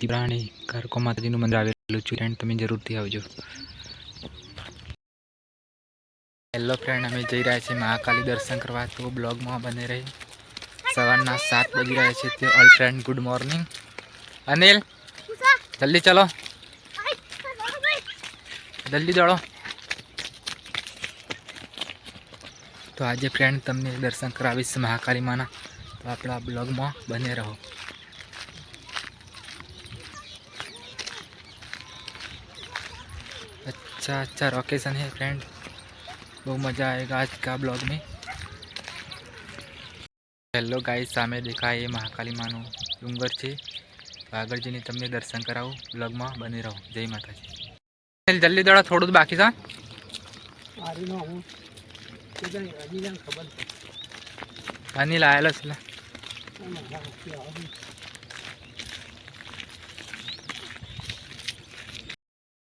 દીપરાણી કારકો માતાજીનું મંદિર આવેલું છું ફ્રેન્ડ તમે જરૂરથી આવજો. હેલો ફ્રેન્ડ અમે જઈ રહ્યા છીએ મહાકાલી દર્શન કરવા. તો બ્લોગમાં બને રહી. સવારના સાત વાગી રહ્યા છે તે all friend good morning Anil, જલ્દી ચલો. જલ્દી દોડો. તો આજે ફ્રેન્ડ તમને દર્શન કરાવીશ મહાકાલી માના. તો આપણા બ્લોગમાં બને રહો. अच्छा अच्छा लोकेशन है फ्रेंड બહુ મજા આવેગા આજ કા બ્લોગ મેં હેલો ગાઈસ સામે દેખાય એ મહાકાલી માનું ડુંગર છે આગળજીને તમને દર્શન કરાવું બ્લોગમાં બની રહો જય માતાજી જલ્દી દોડા થોડું જ બાકી છે? હની લાયેલો છે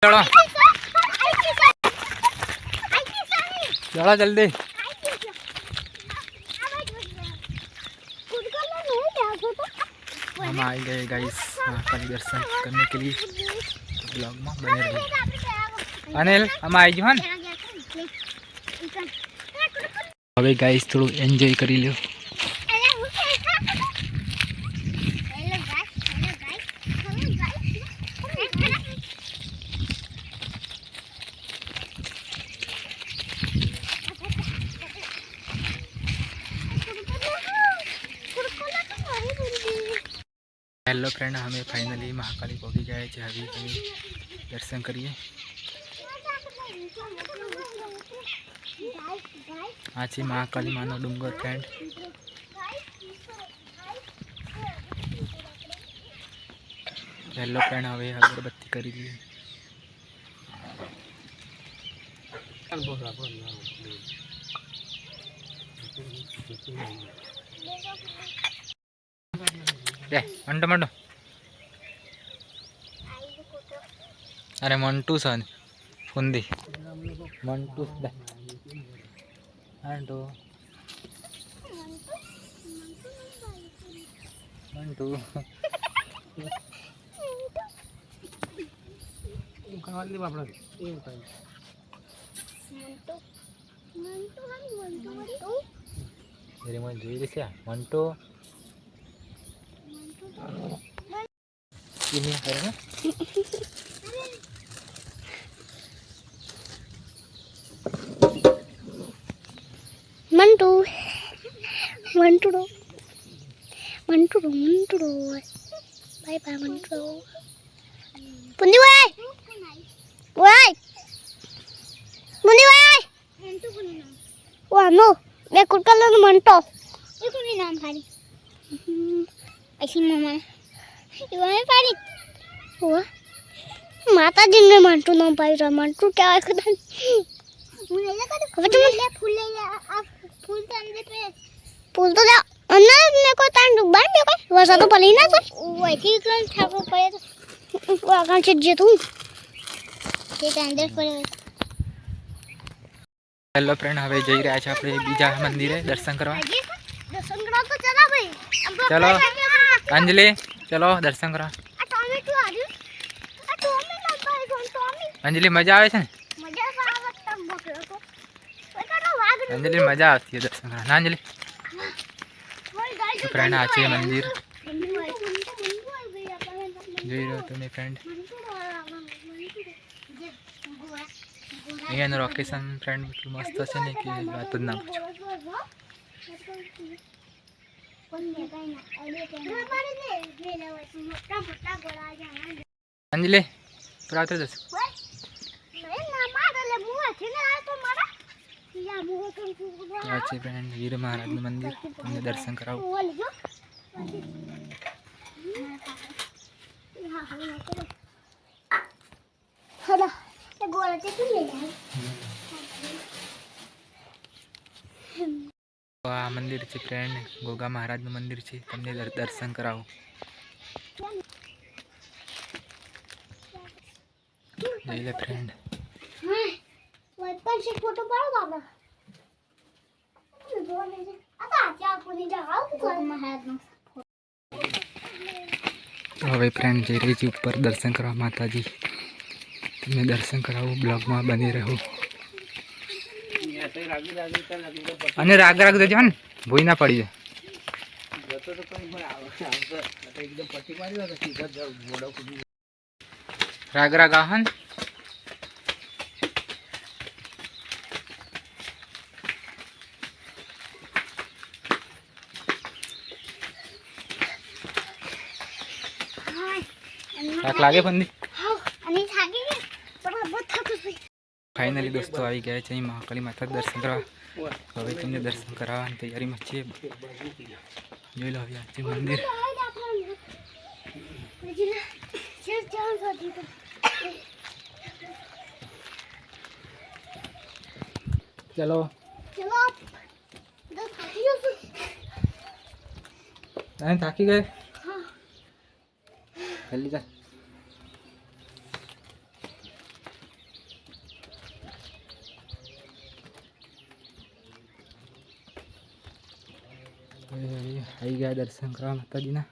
ચલો આવેલો છે લે. એમાં હા, કે આવી. દોડો દોડો જલ્દી हम आ गए गाइस महाकाली दर्शन करने के लिए तो ब्लॉग में बने रहिए अनिल हम આવી ગયો ને હવે ગાઈસ થોડું એન્જોય કરી લ્યો હેલો ફ્રેન્ડ અમે ફાઇનલી મહાકાલી પહોંચી ગયા છે હવે તમે દર્શન કરીએ આ છે મહાકાલી માનો ડુંગર ફ્રેન્ડ હેલો ફ્રેન્ડ હવે અગરબત્તી કરી લઈએ ચાલ બોલ આપો ના. લે મંટો મંટો અરે મંટુ છે ને ફુંદી મંટુ દે મંટુ મંટુ એવું ખાવા દે આપણે ini akhirnya mantu mantu dong mantu dong mantu dong bye bye mantu bundi wai wai bundi wai wah no ya kurkalan mantu itu nih nama hari Aisyah mama. માતાજીને મંટુ નામ પાડ્યું મંટુ કહેવાય ખુદા હવે તમે ફૂલ લઈ આ ફૂલ તો અંદર પે ફૂલ તો જા અંદર ને કોઈ તાન ડૂબાર ને કોઈ વરસાદ તો પડી ના તો ઓયથી કોણ ઠાકો પડે તો આગળ છે જે તું તે અંદર પડે હેલો ફ્રેન્ડ હવે જઈ રહ્યા છે આપણે બીજા મંદિરે દર્શન કરવા દર્શન કરવા તો ચલા ભાઈ ચલો. અંજલિ ચલો દર્શન ટોમેટો અંજલિ મજા આવે છે ને? અંજલિ મજા આવતી દર્શન કરવા. ના અંજલિ? ફ્રેન્ડ આ છે મંદિર. જોઈ રહ્યો તમે ફ્રેન્ડ અહીંયાનું લોકેશન ફ્રેન્ડ મસ્ત છે ને કે વાત જ ના પૂછો. અંજલિ રાત્રે તો આ છે ફ્રેન્ડ વીર મહારાજનું મંદિર. તમને દર્શન કરાવું. ગોળા તે આ મંદિર છે ફ્રેન્ડ ગોગા મહારાજનું મંદિર છે. તમને દર્શન કરાવું. જોઈ લે ફ્રેન્ડ ફોટો પાડો બાબા હવે ફ્રેન્ડ જઈ રહી છે ઉપર દર્શન કરવા માતાજી. તમને દર્શન કરાવું બ્લોગમાં બની રહું અહીંયા તો રાગી રાગી ચાલ લાગી તો પછી અને રાગ રાગ દેજો ને ભૂઈ ના પડી જાય રાગ રાગ આહન લાગે પણ અને થાકી ગઈ પણ બહુ થાકી ગઈ ફાઇનલી દોસ્તો આવી ગયા છે અહીં મહાકાળી માતા દર્શન કરવા. હવે તમને દર્શન કરાવવાની તૈયારીમાં છીએ. જોઈ લો હવે આજે છે મંદિર. ચલો. ચલો તો થાકી ગયે ખાલી જલ્દી આવી ગયા દર્શન કરવા માતાજીના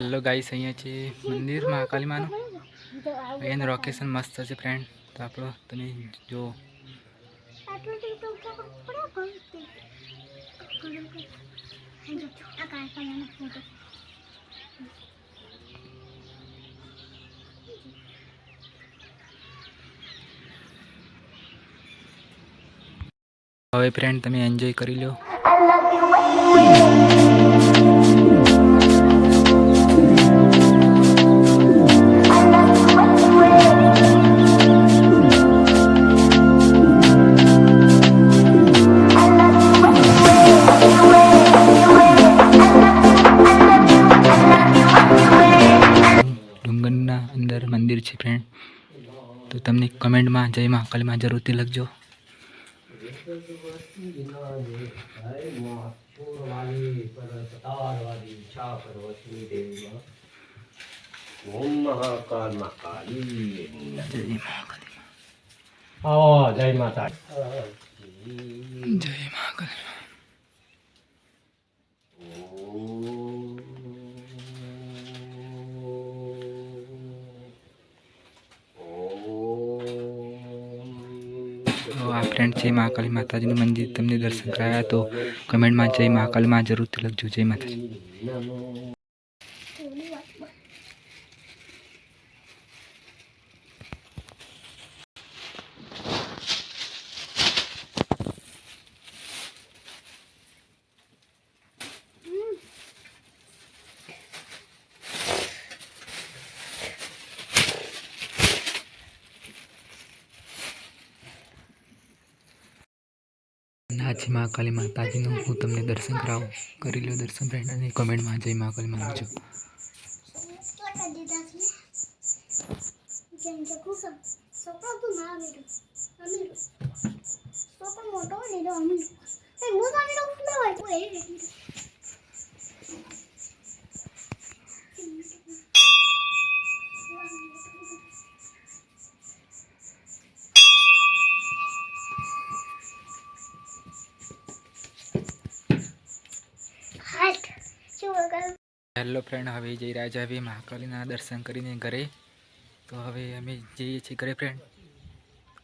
હેલો ગાઈસ અહીંયા છે મંદિર મહાકાલીમાનું અહીંયાનું લોકેશન મસ્ત છે ફ્રેન્ડ તો આપણો તમે જો તો તો પડ્યો કોણ તે આ કારખાનાનો ફોટો હવે ફ્રેન્ડ તમે એન્જોય કરી લો અંદર મંદિર છે ફ્રેન્ડ તો તમને કમેન્ટમાં જય મહાકાલીમાં જરૂરથી લખજો. ઓમ મહાકાલ મહાકાલી જય માતા જય મહાકાલી. ફ્રેન્ડ જય મહાકાલી માતાજીનું મંદિર તમને દર્શન કરાયા તો કમેન્ટમાં જય મહાકાલીમાં જરૂરથી લખજો. જય માતાજી. છે મહાકાલી માતાજીનું હું તમને દર્શન કરાવું. કરી લો દર્શન ફ્રેન્ડ અને કોમેન્ટમાં જય મહાકાલી માનજો કેટલા હેલો ફ્રેન્ડ હવે જઈ રહ્યા છે હવે મહાકાલીના દર્શન કરીને ઘરે. તો હવે અમે જઈએ છીએ ઘરે ફ્રેન્ડ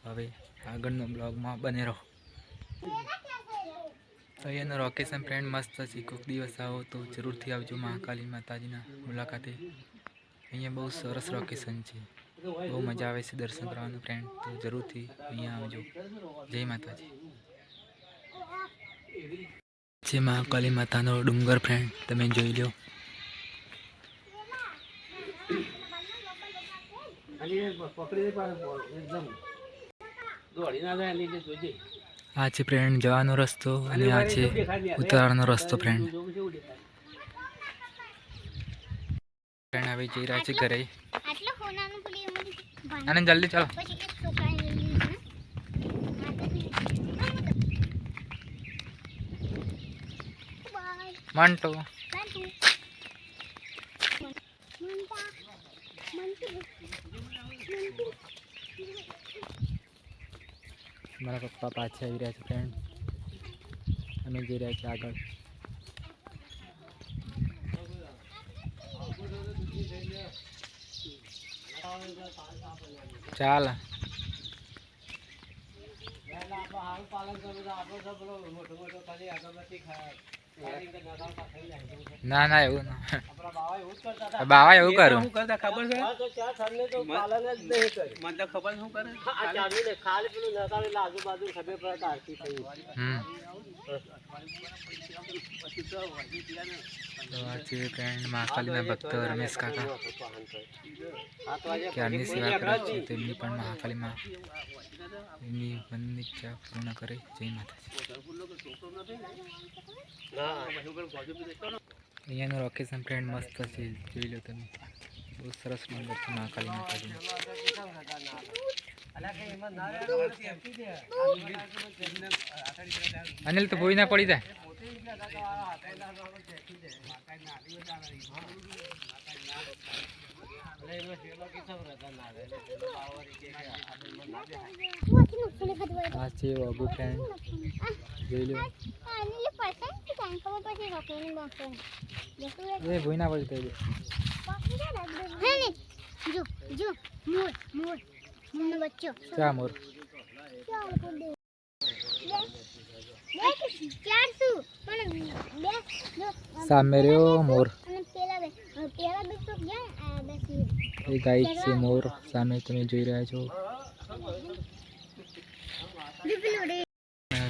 હવે આગળનો બ્લોગમાં બને રહો. તો અહીંયાનું લોકેશન ફ્રેન્ડ મસ્ત છે કોઈક દિવસ આવો તો જરૂરથી આવજો મહાકાલી માતાજીના મુલાકાતે. અહીંયા બહુ સરસ લોકેશન છે. બહુ મજા આવે છે દર્શન કરવાનું ફ્રેન્ડ તો જરૂરથી અહીંયા આવજો. જય માતાજી. છે મહાકાલી માતાનો ડુંગર ફ્રેન્ડ તમે જોઈ લો ખાલી પકડી દે પાછો બોલ, એકદમ દોડી ના જાય એટલે જોજે આ છે ફ્રેન્ડ જવાનો રસ્તો અને આ છે ઉતારવાનો રસ્તો ફ્રેન્ડ ફ્રેન્ડ હવે જઈ રહ્યા છે ઘરે. અને જલ્દી ચાલો. મંટો. મારા પપ્પા પાછા આવી રહ્યા છે ફ્રેન્ડ અમે જઈ રહ્યા છીએ આગળ. ચાલ. આપણે મોટો મોટો ખાલી અગરબત્તી ખાય. ના ના એવું ના. બાવા એવું કરું. શું કરતા ખબર છે? મને તો ખબર શું કરે. તો આ છે ફ્રેન્ડ મહાકાલીના ભક્ત રમેશ કાકા. ક્યારની સેવા કરે છે તેમની પણ મહાકાલીમાં એમની મનની ઈચ્છા પૂર્ણ કરે. જય માતાજી. અહીંયાનું લોકેશન ફ્રેન્ડ મસ્ત છે, જોઈ લો તમે. બહુ સરસ મંદિર છે મહાકાલી માતાજી અનિલ, તો ભોઈ ના પડી જાય? આ છે વાગુ ફ્રેન્ડ જોઈ લો પછી. એ ભોઈ ના પડી જાય હે ને? જો જો મોર મોર મોરનો બચ્ચો ચા મોર ચાર શું સામે રહ્યો મોર. એ ગાય છે મોર. સામે તમે જોઈ રહ્યા છો.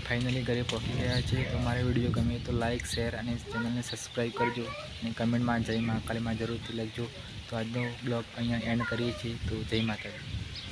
ફાઇનલી ઘરે પહોંચી ગયા છે. તો મારો વીડિયો ગમે તો લાઇક શેર અને ચેનલને સબસ્ક્રાઈબ કરજો. અને કમેન્ટમાં જય મહાકાલીમાં જરૂરથી લખજો. તો આજનો બ્લોગ અહીંયા એન્ડ કરીએ છીએ. તો જય માતાજી.